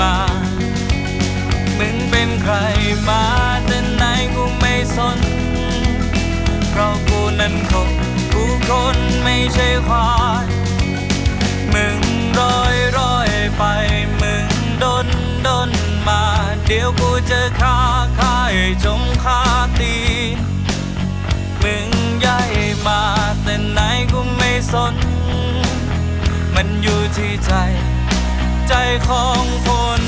มา มึงเป็นใครมาแต่ไหนกูไม่สน เพราะกูนั้นคนกูคนไม่ใช่ควายมึงร้อยร้อยไป มึงดนดนมา เดี๋ยวกูจะฆ่าฆ่ายจงฆ่าตีมึงย้ายมาแต่ไหนกูไม่สน มันอยู่ที่ใจ ใจของคน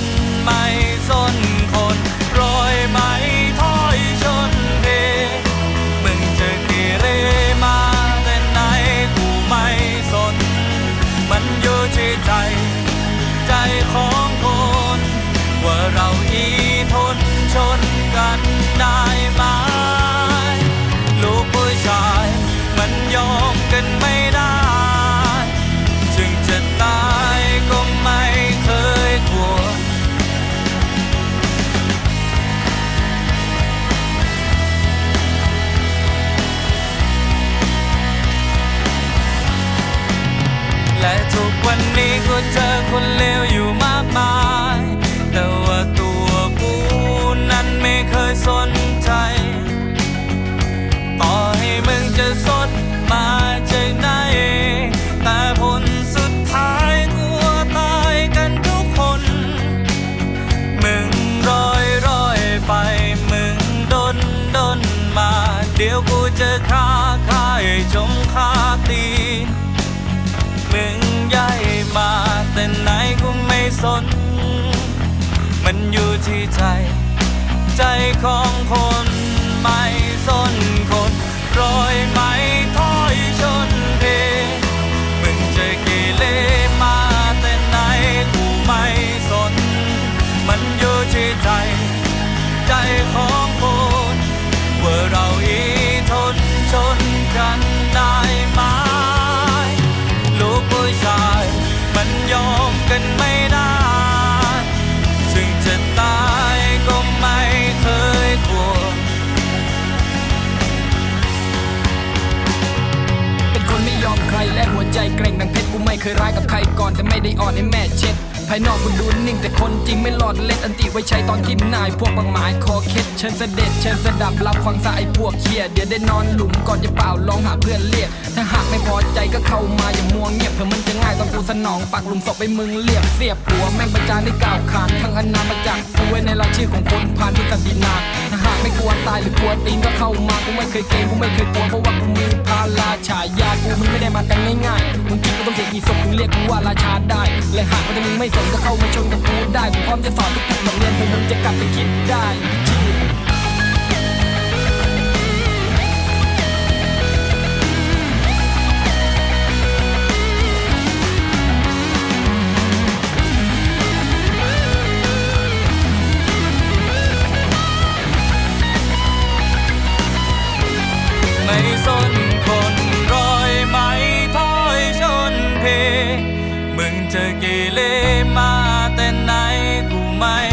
ไม่สนคนรอยไหมถอยชนเพมึงจะเกเรมาแต่ไหนกูไม่สน มันอยู่ที่ใจ ใจของคน ว่าเราอีทนชนกันได้ไหม จมคาตีนมึงย้ายมาแต่ไหนกูไม่สน มันอยู่ที่ใจ ใจของคนไม่สนคน เคยร้ายกับใครก่อนแต่ไม่ได้อ่อนให้แม่เช็ด ภายนอกกูดูนิ่งแต่คนจริงไม่หลอดเล็ดอันติไว้ใช้ตอนที่นาย พวกบางหมายคอเคล็ดเชิญเสด็จเชิญสดับรับฟังสายพวกเคียเดี๋ยวได้นอนหลุมก่อนจะเปล่าลองหาเพื่อนเรียกถ้าหากไม่พอใจก็เข้ามาอย่ามัวเงียบเผื่อมันจะง่ายตอนกูสนองปักหลุมศพไปมึงเรียบเสียบหัวแม่งประจานได้กล่าวขานทั้งอนามาจากกูไว้ในรายชื่อของคนผ่านพิสัดินาถ้าหากไม่กลัวตายหรือกลัวตีนก็เข้ามากูไม่เคยเกรงกูไม่เคยกลัวเพราะว่ากูมีพาราฉายากูมันไม่ได้มากันง่ายๆมึงคิดกูต้องเสียกี่ศพมึงเรียกกูว่าราชาได้และหากว่าถ้ามึงไม่สนก็เข้ามาชนกับกูได้กูพร้อมจะสอนทุกๆบทเรียนเพื่อมึงจะกลับไปคิดได้ my